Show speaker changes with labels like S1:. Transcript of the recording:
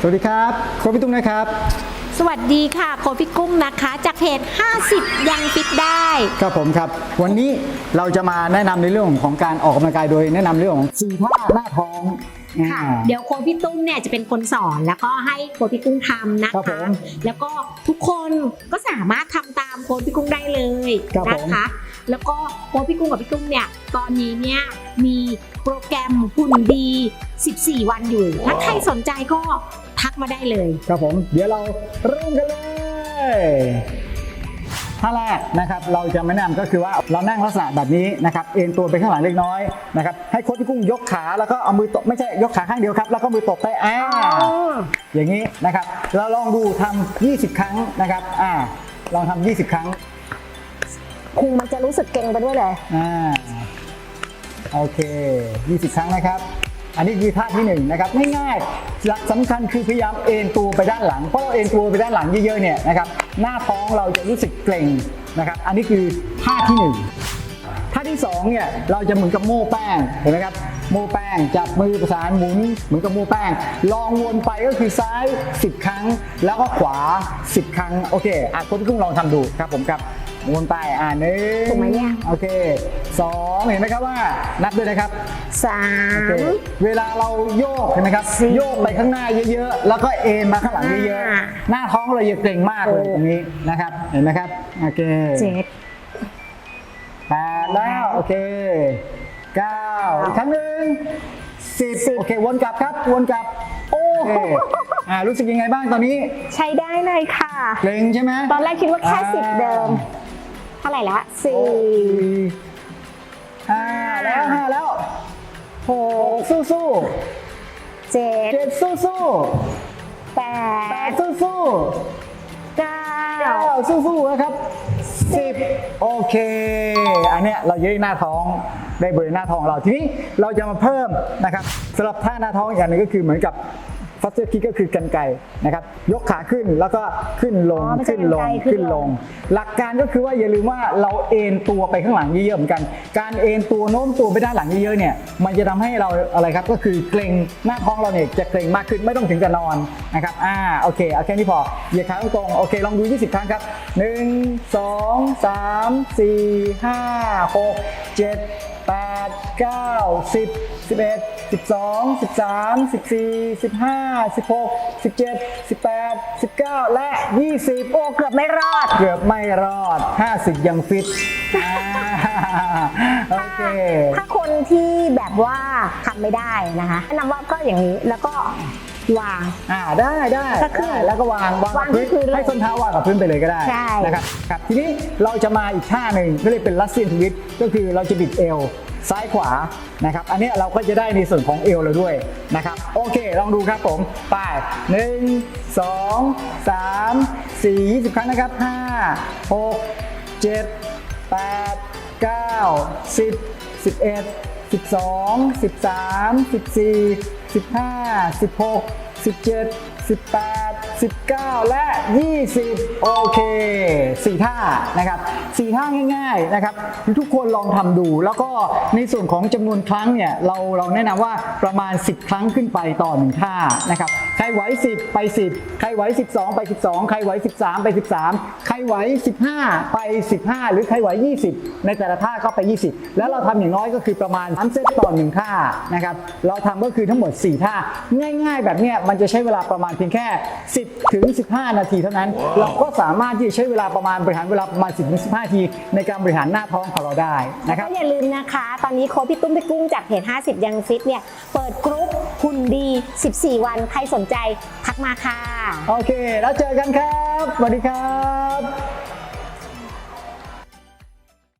S1: สวัสดีครับโคพี่ตุ้งนะครับ
S2: สวัสดีค่ะโคพี่กุ้งนะคะจากเพจ50 ยังฟิตได้
S1: ครับผมครับ วันนี้เราจะมาแนะนำในเรื่องของการออกกำลังกายโดยแนะนำเรื่องของสี่ท่าหน้าท้อง
S2: ค่ะเดี๋ยวโคพี่ตุ้มเนี่ยจะเป็นคนสอนแล้วก็ให้โคพี่กุ้งทำนะคคะแล้วก็ทุกคนก็สามารถทำตามโคพี่กุ้งได้เลยนะคะแล้วก็โคพี่กุ้งกับพี่ตุ้มเนี่ยตอนนี้เนี่ยมีโปรแกรมหุ่นดี 14 วันอยู่ ถ้าใครสนใจก็ทักมาได้เลย
S1: ครับผม เดี๋ยวเราเริ่มกันเลยท่าแรกนะครับเราจะแนะนำก็คือว่าเรานั่งลักษณะแบบนี้นะครับ เอ็นตัวไปข้างหลังเล็กน้อยนะครับให้โค้ชกุ้งยกขา แล้วก็เอามือตบไม่ใช่ยกขาข้างเดียวครับแล้วก็มือตบไปอ่าอย่างนี้นะครับ เราลองดูทำ 20 ครั้งนะครับ อ่าลองทำ 20 ครั้ง
S2: คุงมันจะรู้สึกเก่งไป ด้วยเลย
S1: อ่าโอเค 20 ครั้งนะครับอันนี้คือ ท่าที่1นนะครับง่ายๆหลักสำคัญคือพยายามเอ็นตัวไปด้านหลังเพราะเราเอ็นตัวไปด้านหลังเยอะๆเนี่ยนะครับหน้าท้องเราจะรู้สึกเกร็งนะครับอันนี้คือท่าที่1ท่าที่2เนี่ยเราจะเหมือนกับโม่แป้งเห็นไหมครับโม่แป้งจับมือประสานหมุนเหมือนกับโม่แป้ง ลองวนไปก็คือซ้าย 10 ครั้งแล้วก็ขวา 10 ครั้งโอเคอาจคุณกุ้งลองทำดูครับผมครับวนไปอ่าหนึ่งถูกไหมเนี่ยโอเคสองเห็นไหมครับว่า นับด้วยนะครับสามเวลาเราโยกเห็นไหมครับ โยกไปข้างหน้าเยอะๆ แล้วก็เอ็นมาข้างหลังเยอะๆ หน้าท้องเราเยอะเก่งมากเลยตรงนี้นะครับ เห็นไหมครับ โอเคเจ็ดแปดแล้ว โอเคเก้าอีกครั้งหนึ่งสิบโอเควนกลับครับ วนกลับ โอ้โอ่ารู้สึกยังไงบ้างตอนนี้
S2: ใช้ได้เลยค่ะเกร็งใช่ไหม ตอนแรกคิดว่าแค่สิบเดิมเท่าไหร่ละสี่
S1: ห้าแล้วห้าแล้วหกสู้สู้เจ็ดเจ็ดสู้สู้แปแปดสู้สู้เก้าเก้าสู้สู้นะครับสิบโอเค อันเนี้ยเราเยอะหน้าท้องได้บริเวณหน้าท้องเราทีนี้เราจะมาเพิ่มนะครับสำหรับท่าหน้าท้อง อย่างนึงก็คือเหมือนกับฟัสเซอร์คิกก็คือกันไกนะครับ ยกขาขึ้นแล้วก็ขึ้นลงขึ้นลงขึ้นลง หลักการก็คือว่าอย่าลืมว่าเราเอนตัวไปข้างหลังเยอะๆเหมือนกัน การเอนตัวโน้มตัวไปด้านหลังเยอะๆเนี่ยมันจะทำให้เราอะไรครับก็คือเกรงหน้าท้องเราเนี่ยจะเกรงมากขึ้นไม่ต้องถึงกับนอน นะครับอ่าโอเคเอาแค่นี้พอเหยียดขาตรงโอเคลองดู 20ครั้งครับ1 2 3 4 5 6 7 8 9 10 11 12 13 14 15 16 17 18 19 และ 20
S2: โอ้เกือบไม่รอด
S1: เกือบไม่รอด 50 ยังฟิต
S2: โอเคถ้าคนที่แบบว่าทำไม่ได้นะคะนำว่าก็อย่างนี้แล้วก็ วาง
S1: อ่า ได้ได้ก็คือแล้วก็วางวางกับพื้นให้ส้นเท้าวางกับพื้นไปเลยก็ได้นะครับครับทีนี้เราจะมาอีกท่าหนึ่งก็เลยเป็นลัสเซียนทวิตก็คือเราจะบิดเอวซ้ายขวา นะครับ อันนี้เราก็จะได้ในส่วนของเอวเราด้วย นะครับ โอเค ลองดูครับผม ไป1 2 3 4 20ครั้งนะครับ 5 6 7 8 9 10 11 12 13 14 15 16 17 18 19 20 21 22 23 24 25 26 27 28 29 30 31 32 33 34 35 36 37 38 39 4 19 และ 20 โอเค 4 ท่านะครับ 4 ท่าง่าย ๆนะครับ ทุกคนลองทำดูแล้วก็ในส่วนของจำนวนครั้งเนี่ย เราเราแนะนำว่าประมาณ 10 ครั้งขึ้นไปต่อ 1 ท่านะครับไหว10 ไป 10 ใครไหว12 ไป 12 ใครไหว13 ไป 13 ใครไหว15 ไป 15 หรือใครไหว20 ในแต่ละท่าก็ไป 20 แล้วเราทำอย่างน้อยก็คือประมาณ3เซตต่อหนึ่งท่านะครับเราทำก็คือทั้งหมด 4 ท่า ง่าย ๆ แบบนี้มันจะใช้เวลาประมาณเพียงแค่ 10 ถึง 15นาทีเท่านั้น เราก็สามารถที่จะใช้เวลาประมาณบริหารเวลาประมาณ10ถึง15นาที ในการบริหารหน้าท้องของเราได้นะครับ
S2: อย่าลืมนะคะ ตอนนี้โค้ชพี่ตุ้มพี่กุ้งจากเพจ50ยังฟิตเนี่ยเปิดกรุ๊ปหุ่นดี 14 วัน ใครสนใจทักมาค่ะ
S1: โอเค แล้วเจอกันครับ สวัสดีครับ